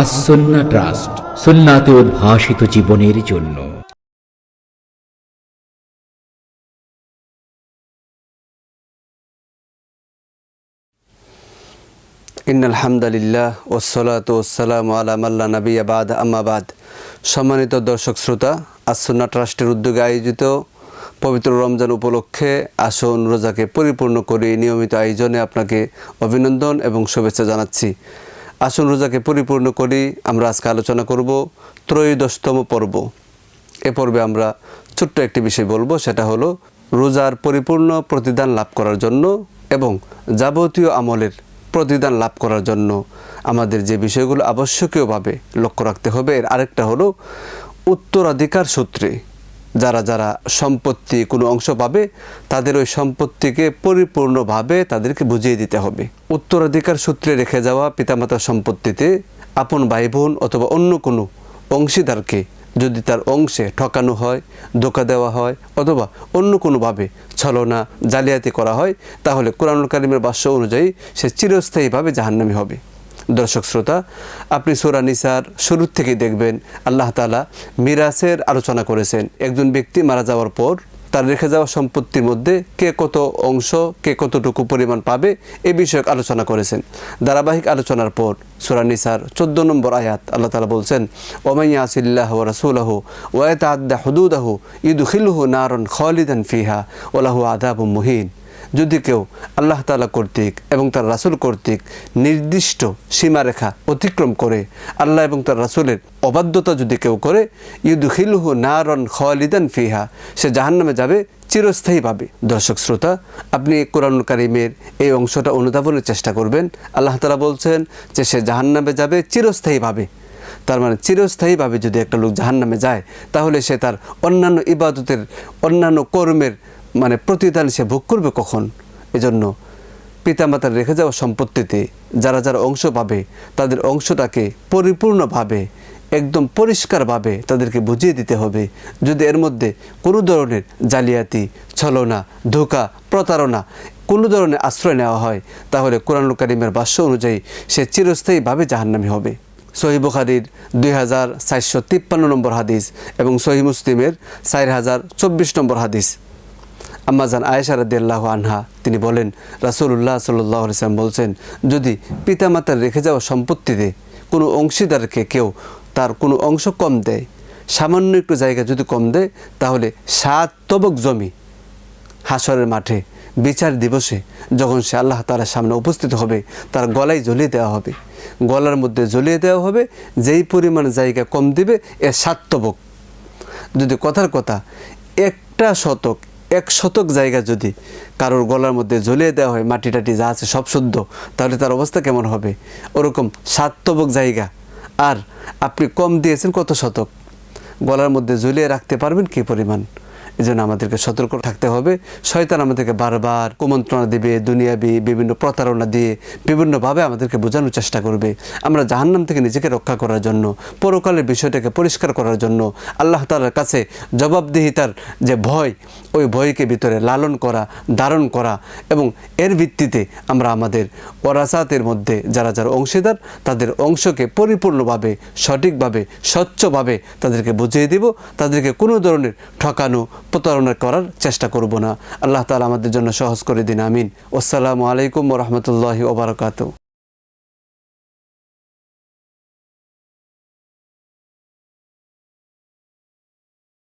আসন্না trust, সুন্নাতে উদ্ভাসিত জীবনের জন্য। ওসলাত ওসালাম আলাম আল্লাহ নবী আবাদ আম্মাবাদ সম্মানিত দর্শক শ্রোতা আসন্না ট্রাস্টের উদ্যোগে আয়োজিত পবিত্র রমজান উপলক্ষে আসন রোজাকে পরিপূর্ণ করে নিয়মিত আয়োজনে আপনাকে অভিনন্দন এবং শুভেচ্ছা জানাচ্ছি। আসন রোজাকে পরিপূর্ণ করি, আমরা আজকে আলোচনা করব ত্রয়োদশতম পর্ব। এ পর্বে আমরা ছোট্ট একটি বিষয় বলব, সেটা হলো রোজার পরিপূর্ণ প্রতিদান লাভ করার জন্য এবং যাবতীয় আমলের প্রতিদান লাভ করার জন্য আমাদের যে বিষয়গুলো আবশ্যকীয়ভাবে লক্ষ্য রাখতে হবে, এর আরেকটা হলো উত্তরাধিকার সূত্রে। যারা যারা সম্পত্তি কোনো অংশ পাবে, তাদের ওই সম্পত্তিকে পরিপূর্ণভাবে তাদেরকে বুঝিয়ে দিতে হবে। উত্তরাধিকার সূত্রে রেখে যাওয়া পিতামাতার সম্পত্তিতে আপন ভাই বোন অথবা অন্য কোনো অংশীদারকে যদি তার অংশে ঠকানো হয়, ধোকা দেওয়া হয় অথবা অন্য কোনোভাবে ছলনা, জালিয়াতি করা হয়, তাহলে কোরআনুল কারিমের বাস্য অনুযায়ী সে চিরস্থায়ীভাবে জাহান্নামী হবে। দর্শক শ্রোতা, আপনি সোরা নিসার শুরুর থেকে দেখবেন আল্লাহ তালা মিরাসের আলোচনা করেছেন। একজন ব্যক্তি মারা যাওয়ার পর তার রেখে যাওয়া সম্পত্তির মধ্যে কে কত অংশ, কে কতটুকু পরিমাণ পাবে, এ বিষয়ক আলোচনা করেছেন। ধারাবাহিক আলোচনার পর সুরা নিসার চোদ্দ নম্বর আয়াত আল্লাহ তালা বলছেন ওমাইয়া আসিল্লাহ রাসুলাহ ওয়াত আদা হদুদাহু ইদুখিলহু নারন খালিদান ফিহা ওলাহু আদাবু মুহিন। যদি কেউ আল্লাহ তালা কর্তৃক এবং তার রাসুল কর্তৃক নির্দিষ্ট সীমারেখা অতিক্রম করে, আল্লাহ এবং তার রাসুলের অবাধ্যতা যদি কেউ করে, ইউদুখিলহু নারন খালিদান ফিহা, সে জাহান্নামে যাবে চিরস্থায়ীভাবে দর্শক শ্রোতা, আপনি কোরআন কারিমের এই অংশটা অনুধাবনের চেষ্টা করবেন। আল্লাহ তালা বলছেন যে সে জাহান্নামে যাবে চিরস্থায়ীভাবে তার মানে চিরস্থায়ীভাবে যদি একটা লোক জাহান্নামে যায়, তাহলে সে তার অন্যান্য ইবাদতের, অন্যান্য কর্মের মানে প্রতিদান সে ভোগ করবে কখন? এজন্য পিতামাতার রেখে যাওয়া সম্পত্তিতে যারা যারা অংশ পাবে, তাদের অংশটাকে পরিপূর্ণভাবে, একদম পরিষ্কারভাবে তাদেরকে বুঝিয়ে দিতে হবে। যদি এর মধ্যে কোনো ধরনের জালিয়াতি, ছলনা, ধোকা, প্রতারণা কোনো ধরনের আশ্রয় নেওয়া হয়, তাহলে কোরআন কারিমের ভাষ্য অনুযায়ী সে চিরস্থায়ীভাবে জাহান্নামী হবে। সহি বুখারির দুই হাজার চারশো তিপ্পান্ন নম্বর হাদিস এবং সহি মুসলিমের চার হাজার চব্বিশ নম্বর হাদিস। আম্মাজান আয়েশা রাদিয়াল্লাহ আনহা, তিনি বলেন, রাসূলুল্লাহ সাল্লাহ সাল্লাম বলছেন, যদি পিতামাতার রেখে যাওয়া সম্পত্তিতে কোনো অংশীদারকে কেউ তার কোনো অংশ কম দেয়, সামান্য একটু জায়গা যদি কম দেয়, তাহলে সাত তবক জমি হাসরের মাঠে, বিচার দিবসে যখন সে আল্লাহ তালার সামনে উপস্থিত হবে, তার গলায় জ্বলিয়ে দেওয়া হবে। গলার মধ্যে জ্বলিয়ে দেওয়া হবে, যেই পরিমাণ জায়গা কম দিবে, এর সাতবক যদি কথার কথা, একটা শতক এক শতক জায়গা যদি কারোর গলার মধ্যে ঝুলিয়ে দেওয়া হয় মাটি টাটি যা আছে সব শুদ্ধ, তাহলে তার অবস্থা কেমন হবে? ওরকম সাতবক জায়গা। আর আপনি কম দিয়েছেন কত শতক? গলার মধ্যে ঝুলিয়ে রাখতে পারবেন কী পরিমাণ? এই জন্য আমাদেরকে সতর্ক থাকতে হবে। শয়তান আমাদেরকে বারবার কুমন্ত্রণা দিবে, দুনিয়াবি বিভিন্ন প্রতারণা দিয়ে বিভিন্নভাবে আমাদেরকে বোঝানোর চেষ্টা করবে। আমরা জাহান্নাম থেকে নিজেকে রক্ষা করার জন্য, পরকালের বিষয়টাকে পরিষ্কার করার জন্য আল্লাহ তালার কাছে জবাবদিহিতার যে ভয়, ওই ভয়কে ভিতরে লালন করা, ধারণ করা এবং এর ভিত্তিতে আমরা আমাদের ওরাসাতের মধ্যে যারা যারা অংশীদার, তাদের অংশকে পরিপূর্ণভাবে, সঠিকভাবে, স্বচ্ছভাবে তাদেরকে বুঝিয়ে দিব। তাদেরকে কোনো ধরনের ঠকানো প্রতারণা করার চেষ্টা করব না। আল্লাহ তালা আমাদের জন্য সহজ করে দিন, আমিন। আসসালামু আলাইকুম রহমতুল্লাহি ওবরাকাতু